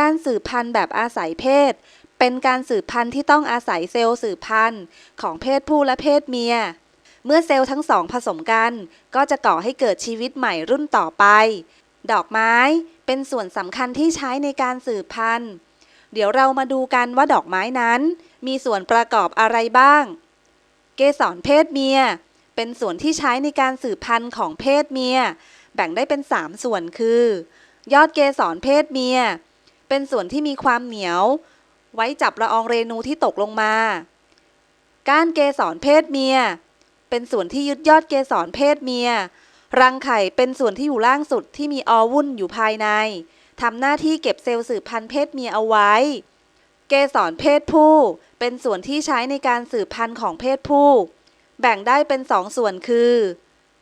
การสืบพันธุ์แบบอาศัยเพศ เป็นการสืบพันธุ์ที่ต้องอาศัยเซลล์สืบพันธุ์ของเพศผู้และเพศเมีย เมื่อเซลล์ทั้งสองผสมกัน ก็จะก่อให้เกิดชีวิตใหม่รุ่นต่อไป ดอกไม้เป็นส่วนสำคัญที่ใช้ในการสืบพันธุ์ เดี๋ยวเรามาดูกันว่าดอกไม้นั้น มีส่วนประกอบอะไรบ้าง เกสรเพศเมีย เป็นส่วนที่ใช้ในการสืบพันธุ์ของเพศเมีย แบ่งได้เป็น 3 ส่วนคือ ยอดเกสรเพศเมีย เป็นส่วนที่มีความเหนียว ไว้จับละอองเรนูที่ตกลงมา ก้านเกสรเพศเมีย เป็นส่วนที่ยึดยอดเกสรเพศเมีย รังไข่เป็นส่วนที่อยู่ล่างสุดที่มีอวุ่นอยู่ภายในทำหน้าที่เก็บเซลล์สืบพันธุ์เพศเมียเอาไว้ เกสรเพศผู้ เป็นส่วนที่ใช้ในการสืบพันธุ์ของเพศผู้ แบ่งได้เป็นสองส่วนคือ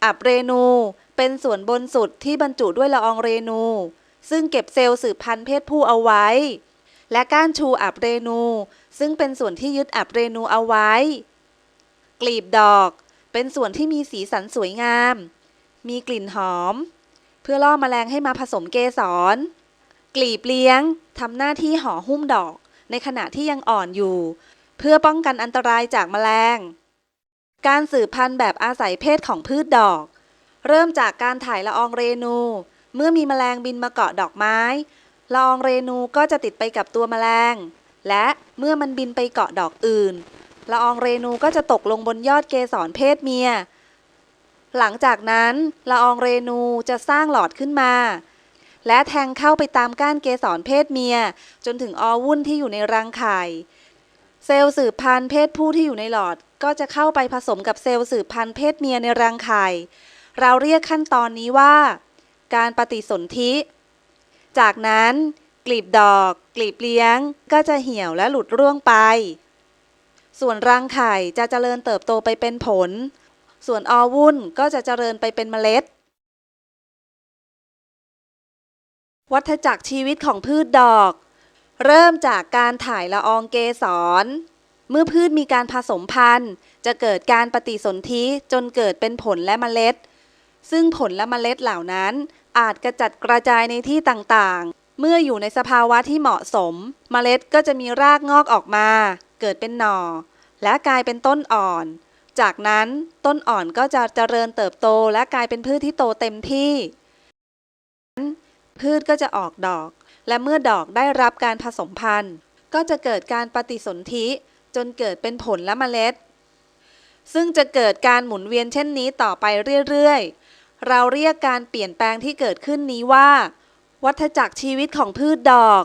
อับเรนู เป็นส่วนบนสุดที่บรรจุด้วยละอองเรนู ซึ่งเก็บเซลล์สืบพันธุ์เพศผู้เอาไว้ และก้านชูอับเรนู ซึ่งเป็นส่วนที่ยึดอับเรนูเอาไว้ กลีบดอก เป็นส่วนที่มีสีสันสวยงาม มีกลิ่นหอม เพื่อล่อแมลงให้มาผสมเกสร กลีบเลี้ยงทำหน้าที่ห่อหุ้มดอก ในขณะที่ยังอ่อนอยู่ เพื่อป้องกันอันตรายจากแมลง การสืบพันธุ์แบบอาศัยเพศของพืชดอก เริ่มจากการถ่ายละอองเรนู เมื่อมีแมลงบินมาเกาะดอกไม้ละอองเรนูก็จะติดไปกับตัวแมลง และเมื่อมันบินไปเกาะดอกอื่นละอองเรนูก็จะตกลงบนยอดเกสรเพศเมีย หลังจากนั้นละอองเรนูจะสร้างหลอดขึ้นมา และแทงเข้าไปตามก้านเกสรเพศเมีย จนถึงอวุ่นที่อยู่ในรังไข่ เซลล์สืบพันธุ์เพศผู้ที่อยู่ในหลอดก็จะเข้าไปผสมกับเซลล์สืบพันธุ์เพศเมียในรังไข่ เราเรียกขั้นตอนนี้ว่า การปฏิสนธิ จากนั้นกลีบดอก กลีบเลี้ยงก็จะเหี่ยวและหลุดร่วงไป ส่วนรังไข่จะเจริญเติบโตไปเป็นผล ส่วนอวุ่นก็จะเจริญไปเป็นเมล็ด วัฏจักรชีวิตของพืชดอก เริ่มจากการถ่ายละอองเกสร เมื่อพืชมีการผสมพันธุ์ จะเกิดการปฏิสนธิจนเกิดเป็นผลและเมล็ด ซึ่งผลและเมล็ดเหล่านั้น อาจกระจัดกระจายในที่ต่างๆ เมื่ออยู่ในสภาวะที่เหมาะสม เมล็ดก็จะมีรากงอกออกมา เกิดเป็นหน่อ และกลายเป็นต้นอ่อน จากนั้นต้นอ่อนก็จะเจริญเติบโตและกลายเป็นพืชที่โตเต็มที่ พืชก็จะออกดอก และเมื่อดอกได้รับการผสมพันธุ์ ก็จะเกิดการปฏิสนธิจนเกิดเป็นผลและเมล็ดซึ่งจะเกิดการหมุนเวียนเช่นนี้ต่อไปเรื่อย ๆ เราเรียกการเปลี่ยนแปลงที่เกิดขึ้นนี้ว่า วัฏจักรชีวิตของพืชดอก